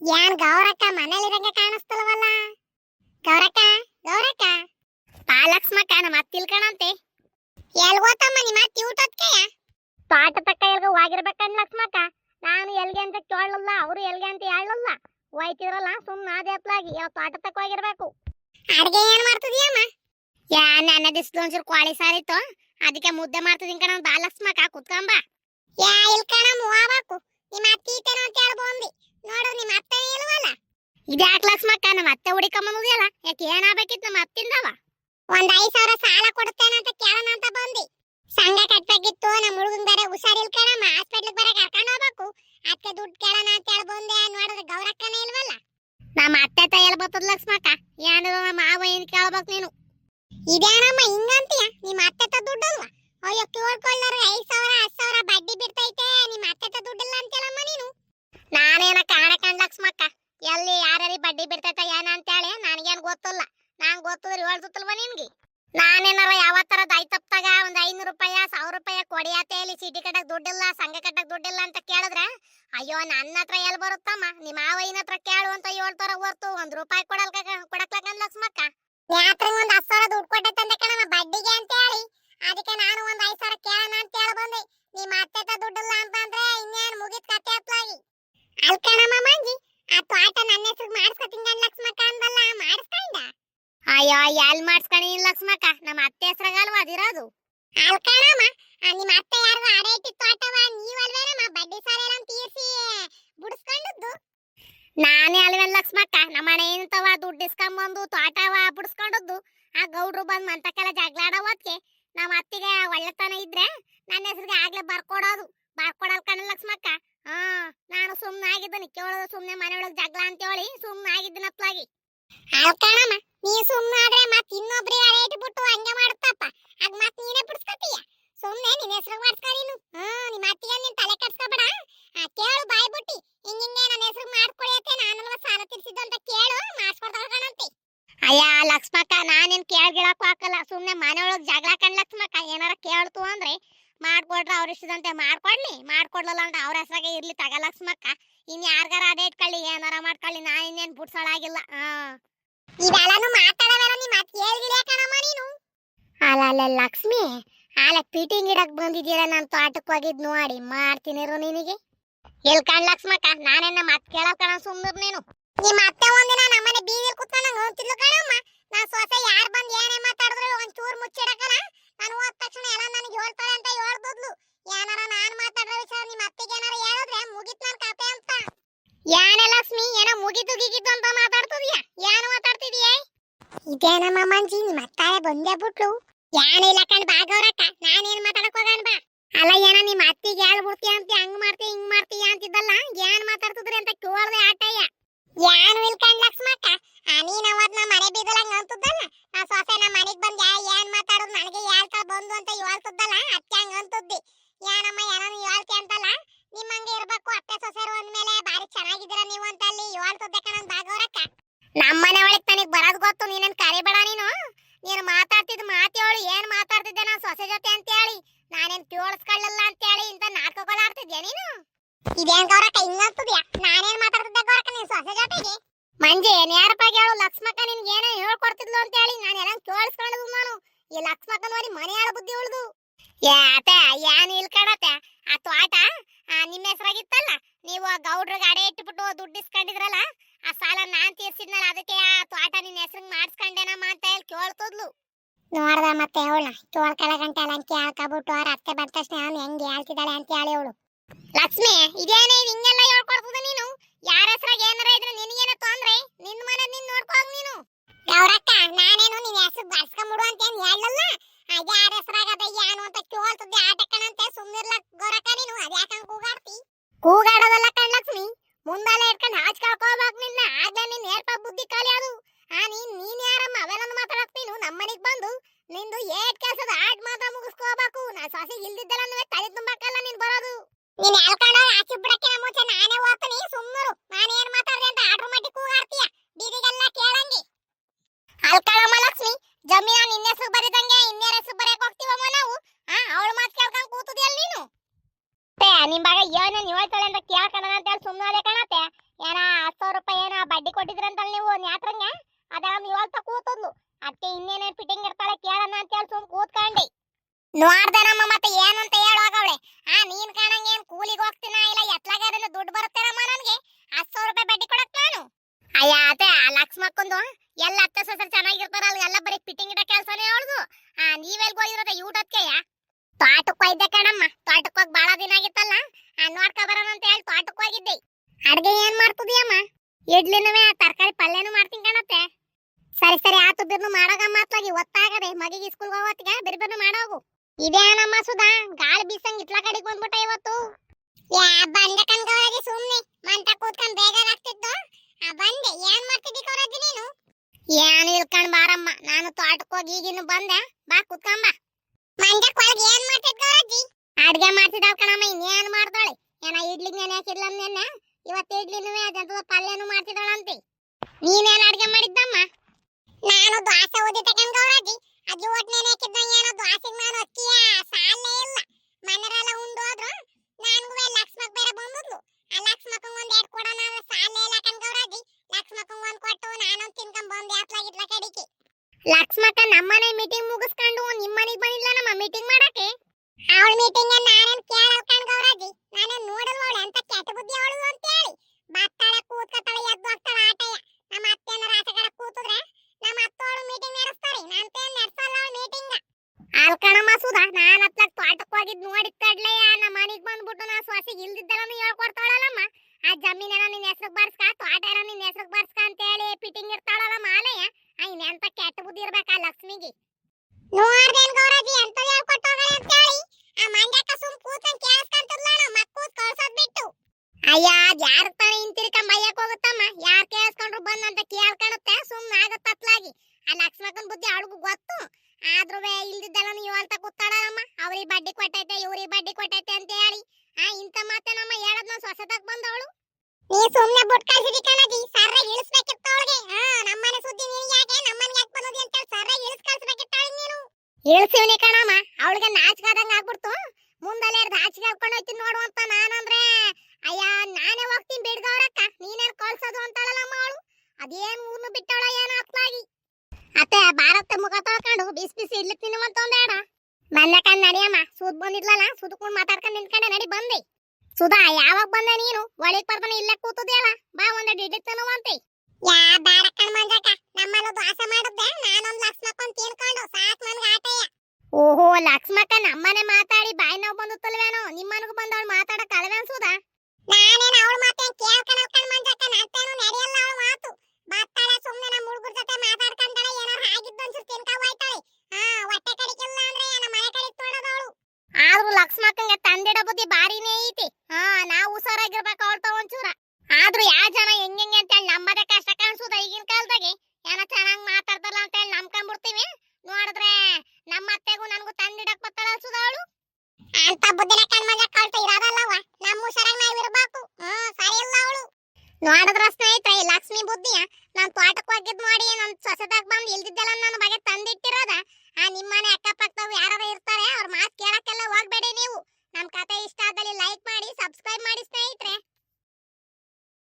ಏನ್ ಗೌರಕ್ಕ ಮನೇಲಿರಂಗ ಕಾಣಿಸ್ತಲ್ವಲ್ಲ? ಗೌರಕ್ಕ ಗೌರಕ್ಕ. ಪಾ ಕಾಣ ನಮ್ಮ ಅತ್ತಿ ತಿಳ್ಕಣಂತೆ. ಎಲ್ ಗೊತ್ತಮ್ಮ ನಿಮ್ಮ ಅತ್ತಿ ಊಟದ್ಕೆಯ ತೋಟ ತಕ್ಕ ಎಲ್ಗ ಹೋಗಿರ್ಬೇಕಂದ್ ಲಕ್ಷ್ಮಕ್ಕ ನಾನು ಎಲ್ಗೆ ಅಂತ ಕೇಳಲ್ಲ ಅವರು ಎಲ್ಗೆ ಅಂತ ಹೇಳಲ್ಲ ಹೋಯ್ತಿದ್ರಲ್ಲ ಸುಮ್ಮನೆ ಅದೇ ಅತ್ಲಾಗಿ ಯಾವ ತಕ್ಕ ಹೋಗಿರ್ಬೇಕು. ಅಡ್ಗೆ ಏನ್ ಮಾಡ್ತಿದ್ಯಮ್ಮ? ಯಾ, ನನ್ನ ದಿಸ್ಲು ಒಂಚೂರು ಕೋಳಿ ಸಾರಿತ್ತು. ಅದಕ್ಕೆ ಮುದ್ದೆ ಮಾಡ್ತಿದ್ದೀನಿ ಕಣ ಬಾ ಲಕ್ಷ್ಮಕ್ಕ ಕುತ್ಕೊಂಬ. ಯಾ, ಇಲ್ ಕಣ ಮೂವಾಬೇಕು ನಿಮ್ಮ ಅತ್ತಿ ಅಂತ ಬಂದಿ ನೋಡು ನಿಮ್ಮ ಅತ್ತೆ ಇಲ್ವಲ್ಲ? ಇದ್ಯಾಕ್ ಲಕ್ಷ್ಮಕ್ಕ? ನಮ್ಮ ಅತ್ತೆ ಹುಡಿಕೊಂಬಂದಿಯಲ್ಲ ಯಾಕೆ ಏನಾಗ್ಬೇಕಿತ್ತು ನಮ್ಮ ಅತ್ತಿಂದವ ಒಂದ್ ಐದ್ ಸಾವಿರ ಸಾಲ ಕೊಡುತ್ತೇನೆ ಅಂತ ಕೇಳೋಣ ಅಂತ ಬಂದಿ ಸಂಘ ಕಟ್ಬೇಕಿತ್ತು, ನಮ್ಮ ಹುಡುಗನ್ ಬೇರೆ ಹುಷಾರಿಲ್ ಕಣಮ್ಮ. ಹಾಸ್ಪಿಟ್ಲಿಗೆ ಬೇರೆ ಕರ್ಕೊಂಡು ಹೋಗ್ಬೇಕು. ಅದಕ್ಕೆ ದುಡ್ಡು ಕೇಳೋಣ ಅಂತ ಹೇಳಿ ಬಂದೆ. ನೋಡಿದ್ರೆ ಗೌರಕ್ಕನ ಇಲ್ವಲ್ಲ? ನಮ್ಮ ಅತ್ತೆ ತೈಯಲ್ಲಿ ಬರ್ತದ ಲಕ್ಷ್ಮಕ್ಕ? ಏನಿದ್ರು ನಮ್ಮ ಮಾವ ಏನ್ ಕೇಳ್ಬೇಕು ನೀನು? ಇದೇನಮ್ಮ, ಹಿಂಗಂತೀಯ? ನಿಮ್ಮ ಅತ್ತೆ ತ ದುಡ್ಡಲ್ವಾ ಅಯ್ಯೋ, ಕೇಳ್ಕೊಳ್ಳಾರ ಐದ್ ಸಾವಿರ, ಹತ್ತು ಸಾವಿರ ಬಡ್ಡಿ ಬಿಡ್ತೈತೆ. ನಿಮ್ಮ ಅತ್ತೆ ತ ದುಡ್ಡಿಲ್ಲ ಅಂತೇಳಮ್ಮ ನೀನು? ನಾನೇನ ಕಾಣ ಕಂಡ್ ಲಕ್ಷ್ಮಕ್ಕ ಎಲ್ಲಿ ಯಾರ್ಯಾರಿ ಬಡ್ಡಿ ಬಿಡ್ತೈತ ಏನ ಅಂತೇಳಿ ನನಗೇನ್ ಗೊತ್ತಿಲ್ಲ. ನಾನ್ ಗೊತ್ತದ್ರಿ ಹೇಳ್ತಲ್ವ ನಿನ್ಗೆ? ನಾನೇನಾರ ಯಾವತ್ತರ ದೈ ತಪ್ಪಾಗ ಒಂದ್ ಐನೂರು ರೂಪಾಯಿ, ಸಾವಿರ ರೂಪಾಯಿ ಕೊಡಿಯಾತೆ ಇಲ್ಲಿ ಚೀಟಿ ಕಟ್ಟಕ್ ದುಡ್ಡಿಲ್ಲ, ಸಂಘ ಕಟ್ಟಕ್ ದುಡ್ಡಿಲ್ಲ ಅಂತ ಕೇಳಿದ್ರೆ, ಅಯ್ಯೋ ನನ್ನ ಹತ್ರ ಎಲ್ಲಿ ಬರುತ್ತಮ್ಮ? ನಿಮ್ಮ ಮಾವಯ್ಯನ ಹತ್ರ ಕೇಳು ಅಂತ ಹೇಳ್ತಾರ ಹೊರ್ತು. ಒಂದ್ ರೂಪಾಯಿ ಕೊಡಲ್ಕ ಕೊಡಕ್ಲಕ್ಕ ಲಕ್ಷ್ಮಕ್ಕ ಯಾತ್ರ ಒಂದ್ ಹತ್ತು ಸಾವಿರ ದುಡ್ಡು ಕೊಟ್ಟೈತಂದೆ ಬಡ್ಡಿಗೆ ಅಂತ ಹೇಳಿ ಅದಕ್ಕೆ ನಾನು ಒಂದ್ ಐದ್ ಎಲ್ ಮಾಡ್ಸ್ಕಣಿ ಲಕ್ಷ್ಮಕ್ಕ. ನಮ್ಮ ಅತ್ತೆ ಹೆಸ್ರಾಗಲ್ವ ಅದಿರೋದು? ಅಲ್ಕಣಮ್ಮ ನಿಮ್ಮ ಅತ್ತೆ ಯಾರಿಗೂ ಅಡೆ ಇಟ್ಟಿತ್ತು ಆಟವ, ನೀವಲ್ವೇನಮ್ಮ? ಬಡ್ಡಿ ಸಾಲ ತೀರ್ಸಿ ಬುಡಿಸ್ಕೊಂಡದ್ದು? ನಾನೇ ಅಲ್ವೇ ಲಕ್ಷ್ಮಕ್ಕ? ನಮ್ಮ ಮನೆ ಏನಂತವ ದುಡ್ಡು ಇಸ್ಕೊಂಬಂದು ತೋಟವ ಬುಡಿಸ್ಕೊಂಡದ್ದು. ಆ, ಗೌಡ್ರು ಬಂದು ಮಂತಕ್ಕೆಲ್ಲ ಜಗಳಾಡೋ ಓದ್ಕೆ ನಮ್ಮ ಅತ್ತಿಗೆ ಒಳ್ಳೆತನ ಇದ್ರೆ ನನ್ನ ಹೆಸರಿಗೆ ಆಗ್ಲೇ ಬರ್ಕೊಡೋದು. ಬರ್ಕೊಡಲ್ ಕಣ ಲಕ್ಷ್ಮಕ್ಕ. ಹಾ, ನಾನು ಸುಮ್ನೆ ಆಗಿದ್ದೀನಿ ಕೇಳೋದು ಸುಮ್ನೆ ಮನೆ ಒಳಗೆ ಜಗಳ ಅಂತ ಹೇಳಿ ಸುಮ್ನೆ ಆಗಿದ್ದೀನಿ ಅತ್ಲಾಗಿ ನೀ ಸುಮ್ಮನಾದ್ರೆ ಮತ್ ಇನ್ನೊಬ್ರಿಗೆ ಅರೆ ಇಟ್ಬಿಟ್ಟು ಹಂಗೆ ಮಾಡುತ್ತಪ್ಪ. ಅದ್ ಮತ್ ನೀನೇ ಬಿಡ್ಸ್ಕೊತೀಯ? ಸುಮ್ಮನೆ ನಿನ್ನ ಹೆಸರು ಮಾಡ್ಸ್ಕೊ ನೀನು. ಹಾ ನಿಮ್ಮ ಅತ್ತಿಗೆ ನೀನ್ ತಲೆ ಕೆಡ್ಸ್ಕೊಬೇಡ. ಆ, ಕೇಳು ಬಾಯ್ ಬಿಟ್ಟಿ. ಹಿಂಗಿಂಗೆ ನನ್ನ ಹೆಸರು ಮಾಡ್ಕೊಳಿಯತ್ತೆ ನಾನು ಸಾಲ ತೀರ್ಸಿದ್ದು ಅಂತ ಕೇಳು. ಮಾಡಿಸ್ಕೊಡ್ತಾಳ ಕಣಂತೆ ಅಯ್ಯ ಲಕ್ಷ್ಮಕ್ಕ ನಾನೇನ್ ಕೇಳ್ಗಿಳಕ್ಕೂ ಹಾಕಲ್ಲ. ಸುಮ್ಮನೆ ಮನೆಯೊಳಗ್ ಜಗಳ ಕಣ್ ಲಕ್ಷ್ಮಕ್ಕ. ಏನಾರ ಕೇಳ್ತು ಅಂದ್ರೆ ಮಾಡ್ಕೊಡ್ರ ಅವ್ರ ಇಷ್ಟದಂತೆ ಮಾಡ್ಕೊಡ್ಲಿ. ಮಾಡ್ಕೊಡ್ಲಲ್ಲ ಅಂತ ಅವ್ರ ಹೆಸರಾಗೆ ಇರ್ಲಿ ತಗ ಲಕ್ಷ್ಮಕ್ಕ. ಇನ್ ಯಾರ್ಗಾರ ಅದೇ ಇಟ್ಕೊಳ್ಳಿ ಏನಾರ ಮಾಡ್ಕೊಳ್ಳಿ. ನಾ ಇನ್ನೇನ್ ಬುಡ್ಸಳಾಗಿಲ್ಲ. ಹಾ ಇವೆಲ್ಲಾನು ಮಾತಾಡವೆಲ್ಲ ನಿಮ್ಮ ಮಾತು ಹೇಳ್ಗಿಲ್ಲ ಕಣಮ್ಮ ನೀನು. ಅಲ್ಲ ಲಕ್ಷ್ಮಿ ಆಲ ಪೀಟಿಂಗ್ ಇಡಕ್ ಬಂದಿದ್ದೀರ ನಾನು ತೋಟಕ್ಕೆ ಹೋಗಿದ್ ನೋಡಿ ಮಾಡ್ತೀನಿರು ನಿನಗೆ. ಎಲ್ ಕಣ್ ಲಕ್ಷ್ಮಕ್ಕ ನಾನೇನ ಮತ್ ಕೇಳ ಕಣ ಸುಮ್ಮನೆ ನೀನು. ನಿಮ್ಮ ಅತ್ತೆ ಇದೇನಮ್ಮ ಮಂಜಿ ನಿಮ್ಮ ಅತ್ತಾಳೆ ಬಂದೇ ಬಿಟ್ಲು. ಏನಿಲ್ಲ ಕಣ್ ಬಾಗವ್ರಕ್ಕ ನಾನೇನ್ ಮಾತಾಡಕ್ ಹೋಗೋಣ ಬಾ. ಅಲ್ಲ ಏನ ನಿಮ್ಮ ಅತ್ತಿಗೆ ಹೇಳ್ಬಿಡ್ತೀಯ ಅಂತ, ಹಂಗ್ ಮಾಡ್ತೀಯ ಹಿಂಗ್ ಮಾಡ್ತೀಯ ಅಂತಿದ್ದಲ್ಲ, ಏನ್ ಮಾತಾಡ್ತಿದ್ರಿ ಅಂತ ಕೇಳ್ದೆ ಆಟಯ್ಯ. ಏನು ಇಲ್ಕಂಡ್ ಕಣ್ ಗೊತ್ತು ನೀನೇನ್ ಕರಿಬೇಡ ನೀನು? ನೀನು ಮಾತಾಡ್ತಿದ್ ಮಾತು ಹೇಳು ಏನ್ ಮಾತಾಡ್ತಿದ್ದೆ ನಾನು ಸೊಸೆ ಜೊತೆ ಅಂತ ಹೇಳಿ ನಾನೇನ್ ಕೇಳಿಸ್ಕೊಳ್ಳಲ್ಲ ಅಂತ ಹೇಳಿ ಇಂತ ನಾಟಕಗಳಾಡ್ತಿದ್ಯಾ ನೀನು? ಇದೇನ್ ಗೌರಕ್ಕ ಹಿಂಗಂತದ್ಯಾ ನಾನೇನ್ ಮಾತಾಡ್ತಿದ್ದೆ ಗೌರಕ್ಕ ನೀನ್ ಸೊಸೆ ಜೊತೆಗೆ? ಮಂಜೆ ನೇರಪಾಗಿ ಹೇಳು ಲಕ್ಷ್ಮಕ್ಕ ನಿನ್ಗೆ ಏನೋ ಹೇಳ್ಕೊಡ್ತಿದ್ಲು ಅಂತ ಹೇಳಿ ನಾನು ಏನೋ ಕೇಳಿಸ್ಕೊಳ್ಳೋದು ನಾನು ಈ ಲಕ್ಷ್ಮಕ್ಕ ನೋಡಿ ಮನೆ ಆಳ ಬುದ್ಧಿ ಉಳ್ದು. ಯಾತೆ ಏನ್ ಇಲ್ಲಿ ಕಣತೆ ಆ ತೋಟ ನಿಮ್ಮ ಹೆಸರಾಗಿತ್ತಲ್ಲ ನೀವು ಆ ಗೌಡ್ರಿಗೆ ಅಡೆ ಇಟ್ಬಿಟ್ಟು ದುಡ್ಡು ಇಸ್ಕೊಂಡಿದ್ರಲ್ಲ ಆ ಸಾಲ ನಾನ್ ತೀರ್ಸಿದ್ನಲ್ಲ ಅದಕ್ಕೆ ಆ ತೋಟ ನಿನ್ನ ಹೆಸರಿಗೆ ಮಾಡಿಸ್ಕೊಂಡೇನಮ್ಮ ಅಂತ ಹೇಳಿ ಕೇಳ್ತಿದ್ಲು. ನೋಡ್ದ ಮತ್ತೆ ಅವಳ ತೋಳ್ಕಲ ಗಂಟೆ ಅಲ್ಲ ಅಂತ ಹೇಳ್ಕೊಬಿಟ್ಟು ಅವ್ರ ಅತ್ತೆ ಬಂದ ತಕ್ಷಣ ಅವ್ನು ಹೆಂಗೆ ಹೇಳ್ತಿದ್ದಾಳೆ ಅಂತ ಹೇಳಿ ಅವಳು ಲಕ್ಷ್ಮಿ ಇದೇನೇ ಇದು ಹಿಂಗೆಲ್ಲ ಹೇಳ್ಕೊಡ್ತದ ನೀನು? ಯಾರ ಹೆಸರಾಗ ಏನಾರ ಇದ್ರೆ ನಿನಗೇನ ತೊಂದ್ರೆ? ನಿನ್ನ ಮನೆ ನಿನ್ ನೋಡ್ಕೋಗ ನೀನು. ಗೌರಕ್ಕ ನಾನೇನು ನಿನ್ನ ಹೆಸರು ಬರ್ಸ್ಕೊಂಬಿಡು ಅಂತ ಏನು ಹೇಳಲ್ಲ ಯಾರ ಹೆಸರಾಗದ ಏನು ಅಂತ ಕೇಳ್ತದ್ದೆ ಆಟಕ್ಕನಂತೆ ಸುಮ್ನಿರ್ಲ ಗೌರಕ್ಕ ನೀನು ಅದ್ಯಾಕಂಗ್ ಕೂಗಾಡ್ತಿ? ಕೂಗಾಡೋದಲ್ಲ ಕಣ್ ಮುಂದೆಲ್ಲ ಇಟ್ಕೊಂಡು ಹಾಚ್ ಕಳ್ಕೋಬೇಕು ನಿನ್ನ. ಆಗ್ಲೇ ನಿನ್ ಏರ್ಪ ಬುದ್ಧಿ ಖಾಲಿ ಅದು ಆ ನೀನ್ ನೀನ್ ಯಾರಮ್ಮ? ಅವೆಲ್ಲ ಮಾತಾಡಕ್ ನೀನು? ನಮ್ಮನೆಗ್ ಬಂದು ನಿಂದು ಏಟ್ ಕೆಲಸದ ಆಡ್ ಮಾತ್ರ ಮುಗಿಸ್ಕೋಬೇಕು ನಾ ಸೊಸೆ ಇಲ್ದಿದ್ದಲ್ಲ ನೀವೇ ತಲೆ ತುಂಬಕ್ಕಲ್ಲ ನೀನ್ ಬರೋದು. ನೀನ್ ಹೇಳ್ಕೊಂಡು ಆಚೆ ಬಿಡಕ್ಕೆ ಮುಂಚೆ ನಾನೇ ಹೋಗ್ತೀನಿ. ಸುಮ್ಮರು ನಾನೇನ್ ಮಾತಾಡ್ದೆ ಅಂತ ಆಟೋಮ್ಯಾಟಿಕ್ ಮಾಡಿ ಕೂಗಾಡ್ತೀಯ? ಬೀದಿಗೆಲ್ಲ ಕೇಳಂಗಿ. ಅಲ್ಕಳಮ್ಮ ಲಕ್ಷ್ಮಿ ಜಮೀನ ನಿನ್ನ ಹೆಸರು ಬರಿದಂಗೆ ಇನ್ನೇರ ಹೆಸರು ಬರೆಯಕ್ ಹೋಗ್ತೀವಮ್ಮ ನಾವು? ಆ ಅವಳ ಮಾತು ಕೇಳ್ಕೊಂಡ್ ಕೂತದಿಯಲ್ಲ ನೀನು? ನಿಮ್ ಬಾಗ ನೀವು ಹೇಳ್ತಾಳೆ ಅಂತ ಕೇಳ್ಕಣ ಅಂತ ಹೇಳಿ ಸುಮ್ಮನೆ ಕಣತೆ ಏನ ಹತ್ತು ಕೊಟ್ಟಿದ್ರಂತ ನೀವು ನ್ಯಾಟ್ರಂಗ ಅದ ಇವಾಗ ಕೂತದ್ಲು. ಅದಕ್ಕೆ ಇನ್ನೇನೇ ಫಿಟ್ಟಿಂಗ್ ಇರ್ತಾಳೆ ಕೇಳೋಣ ಅಂತ ಹೇಳಿ ಸುಮ್ ಕೂತ್ಕೊಂಡಿ. ನೋಡ್ದೆ ನಮ್ಮ ಮತ್ತೆ ಏನು ಅಂತ ಆ, ನೀನ್ ಕಾಣಂಗೆ ಏನ್ ಕೂಲಿಗೆ ಹೋಗ್ತೀನ ಇಲ್ಲ ಎತ್ಲಾಗಾದ್ರೆ ದುಡ್ಡು ಬರುತ್ತೇನಮ್ಮ ನನಗೆ ಹತ್ತು ಸಾವಿರ ರೂಪಾಯಿ ಬಡ್ಡಿ ಕೊಡಕ್ ನಾನು? ಅಯ್ಯ, ಅದೇ ಲಕ್ಷ್ಮಕ್ಕೊಂದು ಎಲ್ಲ ಹತ್ತ ಚೆನ್ನಾಗಿರ್ತಾರ ಚೆನ್ನಾಗಿರ್ತಾರಲ್ಲ ಎಲ್ಲ ಬರೀ ಫಿಟ್ಟಿಂಗ್ ಇಡ ಕೆಲಸನೇ ಅವಳದು. ಆ, ನೀವೆಲ್ಗ ಹೋಗಿರೋದ ಊಟದ್ಕೆಯ ತೋಟಕ್ಕೆ ಹೋಯ್ದೆ ಕಣಮ್ಮ ತೋಟಕ್ಕೆ ಹೋಗಿ ಬಾಳ ದಿನ ಆಗಿತ್ತಲ್ಲ ಆ ನೋಡ್ಕೊ ಬರೋಣ ಅಂತ ಹೇಳಿ ತೋಟಕ್ಕೆ ಹೋಗಿದ್ದೆ. ಅಡ್ಗೆ ಏನ್ ಮಾಡ್ತಿದ್ಯಮ್ಮ ಆ ತರಕಾರಿ ಪಲ್ಯನು ಮಾಡ್ತೀನಿ ಕಣತ್ತೆ ಸರಿ ಸರಿ, ಆತು ಮಾಡೋಗ ಮಾತ್ಲಾಗಿ ಒತ್ತಾಗದೆ. ಮಗಿಗೆ ಸ್ಕೂಲ್ಗೆ ಹೋಗೋತ್ತಿಗೆ ಬಿರ್ಬಿರ್ನು ಮಾಡೋಗು. ಇದೇನಮ್ಮ ಸುಧಾ, ಗಾಳಿ ಬೀಸಂಗ ಇಟ್ಲ ಕಡೆಗೆ ಬಂದ್ಬಿಟ್ಟ ಇವತ್ತು? ಯಾ ಬಂದ ಕಣ್ಗವಳಗೆ ಸುಮ್ನೆ. ಮಂತ ಕೂತ್ಕೊಂಡ್ ಆಗ್ತಿದ್ದು ಆ, ಬಂದೆ. ಏನ್ ಮಾಡ್ತಿದ್ದಿ ನೀನು? ಏನು ಇಳ್ಕೊಂಡ್ ಬಾರಮ್ಮ. ನಾನು ತೋಟಕ್ಕೆ ಹೋಗಿ ಈಗಿನ್ನು ಬಂದೆ. ಬಾ ಕುತ್ಕೊಂಬ ಮಂಜಕ್ ಒಳಗೆ ಏನ್ ಮಾಡ್ತಿದ್ ಕವರಜ್ಜಿ ಅಡ್ಗೆ ಮಾಡ್ತಿದ್ದಾಳ ಕಣಮ್ಮ, ಇನ್ನೇನ್ ಮಾಡ್ದಾಳೆ? ಏನ ಇಡ್ಲಿಗ್ ನೆನೆ ಹಾಕಿದ್ಲ ನೆನ್ನೆ ಇವತ್ತು ಇಡ್ಲಿನೂ ಅದಂತದ ಪಲ್ಯನೂ ಮಾಡ್ತಿದ್ದಾಳಂತಿ. ನೀನೇನ್ ಅಡ್ಗೆ ಮಾಡಿದ್ದಮ್ಮ? ನಾನು ದ್ವಾಸೆ ಓದಿ ತಗೊಂಡ್ ಗೌರಾಜಿ. ಅಜ್ಜಿ ಒಟ್ನೇನೆ ಹಾಕಿದ್ದ ಏನೋ ದ್ವಾಸೆಗ್ ನಾನು ಅಕ್ಕಿಯ ಸಾಲೇ ಇಲ್ಲ. ಮನೆರೆಲ್ಲ ಉಂಡು ಹೋದ್ರು. ನನ್ಗೂ ಲಕ್ಷ್ಮಕ್ ಬೇರೆ ಬಂದಿದ್ಲು? ಆ ಲಕ್ಷ್ಮಕ್ ಒಂದ್ ಎರಡ್ ಕೊಡೋಣ ಸಾಲೇ ಇಲ್ಲ ಕಣ್ ಗೌರಾಜಿ. ಲಕ್ಷ್ಮಕ್ ಒಂದ್ ಕೊಟ್ಟು ನಾನು ತಿನ್ಕೊಂಡ್ ಬಂದೆ ಅತ್ಲಾಗಿದ್ಲ ಕಡಿಕೆ. ಲಕ್ಷ್ಮಕ್ಕ ನಮ್ಮನೆ ಮೀಟಿಂಗ್ ಮುಗಿಸ್ಕೊಂಡು ನಿಮ್ಮನೆಗ್ ಬಂದಿಲ್ಲ ನಮ್ಮ ಮೀಟಿಂಗ್ ಮಾಡಕ್ಕೆ? ಅವಳ ಮೀಟಿಂಗ್ ನಾನೇನ್ ಕೇಳವ್ ಕಣ್ ಗೌರಾಜಿ ನಾನು ನೋಡಲ್ವಳು ಅಂತ ಕೆಟ್ಟ ಬುದ್ಧಿ ಅವಳು ಅಂತ ಹೇಳಿ ಬತ್ತಾಳೆ ಕೂತ್ಕತ್ತಾಳ ಎದ್ದು ಹೋಗ್ತಾಳ ಆಟಯ್ಯ. ನಮ್ಮ ಅತ್ತೆಯನ್ನ ಆಚೆ ಕಡೆ ಕೂತಿದ್ರೆ ನಮ್ಮ ಅತ್ತೋಳು ಮೀಟಿಂಗ್ ನಡೆಸ್ತಾರೆ. ನಾನ್ತೇನ್ ನಡೆಸಲ್ಲ ಅವಳು ಮೀಟಿಂಗ್ ಅಲ್ಕಣಮ್ಮ ಸುಧಾ, ನಾನು ಅತ್ಲಾಗ ತೋಟಕ್ಕೆ ಹೋಗಿದ್ ನೋಡಿದ್ ತಡ್ಲೆಯ ನಮ್ಮ ಮನೆಗೆ ಬಂದ್ಬಿಟ್ಟು ನಾ ಸೊಸೆಗೆ ಇಲ್ದಿದ್ದಲ್ಲ ಹೇಳ್ಕೊಡ್ತಾಳಲ್ಲಮ್ಮ. ಆ ಜಮೀನೆಲ್ಲ ನಿನ್ನ ಹೆಸ್ರಿಗೆ ಬರ್ಸ್ಕ, ತೋಟ ಏನೋ ನಿನ್ನ ಹೆಸ್ರಿಗೆ ಬರ್ಸ್ಕ ಅಂತ ಹೇಳಿ ಫಿಟ್ಟಿಂಗ್ ಇರ್ತಾಳಲ್ಲ ಮಾಲೆಯ ಎಂತ ಕೆಟ್ಟ ಬುದ್ಧಿ ಇರ್ಬೇಕಾ ಲಕ್ಷ್ಮಿಗೆ. ನೋಡ್ದೇನ್ ಗೌರಾಜಿ ಎಂತ ಹೇಳ್ಕೊಟ್ಟೋಗಳೆ ಅಂತ ಹೇಳಿ ಆ ಮಂಡ್ಯಕ್ಕ ಸುಮ್ ಕೂತ್ಕೊಂಡ್ ಕೇಳಿಸ್ಕೊಂತಿದ್ಲ ನಮ್ಮ ಮಕ್ಕೂತ್ ಕಳ್ಸೋದ್ ಬಿಟ್ಟು ಅಯ್ಯ ಯಾರ ತಾನೇ ಹಿಂತಿರ್ಕೊಂಡ್ ಬೈಯಕ್ ಹೋಗುತ್ತಮ್ಮ ಯಾರ್ ಕೇಳಿಸ್ಕೊಂಡ್ರು ಬಂದಂತ ಕೇಳ್ಕೊಳುತ್ತೆ ಸುಮ್ನೆ ಆಗತ್ತತ್ಲಾಗಿ ಆ ಲಕ್ಷ್ಮಕ್ಕನ್ ಬುದ್ಧಿ ಅವಳಿಗೂ ಗೊತ್ತು ಆದ್ರೂ ಇಲ್ದಿದ್ದಲ್ಲ ನೀವು ಹೇಳ್ತಾ ಕೂತಾಳಮ್ಮ ಅವ್ರಿಗೆ ಬಡ್ಡಿ ಕೊಟ್ಟೈತೆ ಇವ್ರಿಗೆ ಬಡ್ಡಿ ಕೊಟ್ಟೈತೆ ಅಂತ ಹೇಳಿ ಆ ಇಂತ ಮಾತೆ ನಮ್ಮ ಹೇಳದ್ನ ಸೊಸೆದಾಗ ಬಂದವಳು ನೀ ಸುಮ್ನೆ ಬುಟ್ ಕಳ್ಸಿದಿ ಕಣಜಿ ಸರ್ರ ಇಳಿಸ್ಬೇಕಿತ್ತು ಅವಳಿಗೆ ಹಾ ನಮ್ಮನೆ ಸುದ್ದಿ ನಿನಗೆ ಯಾಕೆ ನಮ್ಮನೆ ಯಾಕೆ ಬಂದದಿ ಅಂತ ಹೇಳಿ ಸರ್ರ ಇಳಿಸ್ ಕಳ್ಸ್ಬೇಕಿತ್ತು ಅವಳಿಗೆ ನೀನು ಇಳಿಸಿವ್ನಿ ಕಣಮ್ಮ ಅವಳಿಗೆ ನಾಚಿಕಾದಂಗ ಹಿಡ್ದು ಹಾಕೊಂಡು ಹೋಯ್ತೀನಿ ನೋಡು ಅಂತ ನಾನಂದ್ರೆ, ಅಯ್ಯ, ನಾನೇ ಹೋಗ್ತೀನಿ ಬಿಡ್ಗವ್ರಕ್ಕ ನೀನೇನ್ ಕಳ್ಸೋದು ಅಂತಾಳಲ್ಲಮ್ಮ ಅವಳು? ಅದೇನ್ ಊರ್ನು ಬಿಟ್ಟವಳ ಏನೋ ಅತ್ಲಾಗಿ. ಅತ್ತೆ ಭಾರತ ಮುಖ ತೊಳ್ಕೊಂಡು ಬಿಸಿ ಬಿಸಿ ಇಡ್ಲಿ ತಿನ್ನುವಂತ ಒಂದೇಡ ಬಂದಕಂಡ್ ನಡಿಯಮ್ಮ ಸುದ್ ಬಂದಿದ್ಲಲ್ಲ ಸುದ್ಕೊಂಡು ಮಾತಾಡ್ಕೊಂಡು ನಿಂತ್ಕೊಂಡೆ, ನಡಿ ಬಂದೆ. ಸುಧಾ, ಯಾವಾಗ ಬಂದೆ ನೀನು? ಒಳಗ್ ಬರ್ತಾನೆ ಇಲ್ಲೇ ಕೂತದೆಯಲ್ಲ, ಬಾ ಒಂದ್ ಡಿಡಿ ತಿನ್ನುವಂತೆ ಯಾ ಕಣ್ಣ ಮಂಜಕ್ಕ, ನಮ್ಮನ್ನು ದ್ವಾಸ ಮಾಡಿದ್ದೆ ಲಕ್ಷ ಲಕ್ಷ್ಮಕ್ಕಂತ ತಿನ್ಕೊಂಡು ಸಾಕ್ ನನ್ಗೆ ಆಟಯ್ಯ. ಓಹೋ ಲಕ್ಷ್ಮಕ್ಕ ನಮ್ಮನೆ ಮಾತಾಡಿ ಬಾಯಿ ನೋವು ಬಂದುತ್ತಲ್ವೇನೋ ನಿಮ್ಮನಿಗೂ ಬಂದವಳು ಮಾತಾಡಕ್ ಅಳವೆ ನಾನೇನು ನಾನೇನ್ ಮಾತೇನು ಕೇಳ್ಕೊಂಡು ಕೇಳ್ಕಣಲ್ಕಣ್ ಮಂಜಕ್ಕ ನಂತೇನು ನಡೆಯಲ್ಲ ಅವಳ ಮಾತು. ಬರ್ತಾಳೆ ಸುಮ್ಮನೆ ನಮ್ಮ ಹುಡುಗರ ಜೊತೆ ಮಾತಾಡ್ಕೊಂತಾಳೆ ಏನೋ ಆಗಿದ್ದು ಅನ್ಸುತ್ತೆ ತಿನ್ಕ ಹೋಯ್ತಾಳೆ. ಹಾ ಹೊಟ್ಟೆ ಕಡಿಕಿಲ್ಲ ಅಂದ್ರೆ ನಮ್ಮ ಮನೆ ಕಡೆ ಅವಳು? ಆದ್ರೂ ಲಕ್ಷ್ಮಕ್ಕಂಗೆ ತಂದಿಡ ಬುದ್ಧಿ ಬಾರಿನೇ ಐತಿ. ಹಾ ನಾವು ಹುಷಾರಾಗಿರ್ಬೇಕು ಅವಳು ತಗೊಂಚೂರ ಆದ್ರೂ ಯಾವ ಜನ ಹೆಂಗೆಂಗೆ ಅಂತೇಳಿ ನಂಬದೇ ಕಷ್ಟ ಕಾಣಿಸೋದ ಈಗಿನ ಕಾಲದಾಗೆ. ಏನೋ ಚೆನ್ನಾಗಿ ಮಾತಾಡ್ತಾರಲ್ಲ ಅಂತೇಳಿ ನಂಬ್ಕೊಂಡ್ಬಿಡ್ತೀವಿ ನೋಡಿದ್ರೆ ನಮ್ಮ ಅತ್ತೆಗೂ ನನಗೂ ತಂದಿಡಕ್ ಗೊತ್ತುದ ಅವಳು ಅಂತ ಬುದ್ಧಿನ ಕಣ್ಮಗ ಕಳ್ತ ಇರೋದಲ್ಲವ ನಮ್ಮ ಹುಷಾರಾಗ ನಾವು ಇರಬೇಕು. ಹ್ಮ್ ಸರಿ ಇಲ್ಲ ಅವಳು. ನೋಡಿದ್ರ ಸ್ನೇಹಿತರೆ ಈ ಲಕ್ಷ್ಮಿ ಬುದ್ಧಿಯ. ನಾನು ತೋಟಕ್ಕೆ ಹೋಗಿದ್ ಮಾಡಿ ನನ್ನ ಸೊಸೆದಾಗ ಬಂದು ಇಲ್ದಿದ್ದೆಲ್ಲ ನನ್ನ ಬಗ್ಗೆ ತಂದಿಟ್ಟಿರೋದ. ಆ ನಿಮ್ಮನೆ ಅಕ್ಕಪಕ್ಕದವು ಯಾರು ಇರ್ತಾರೆ, ಅವ್ರ ಮಾತು ಕೇಳಕ್ಕೆಲ್ಲ ಹೋಗಬೇಡಿ ನೀವು. ನಮ್ಮ ಕತೆ ಇಷ್ಟ ಆದಲ್ಲಿ ಲೈಕ್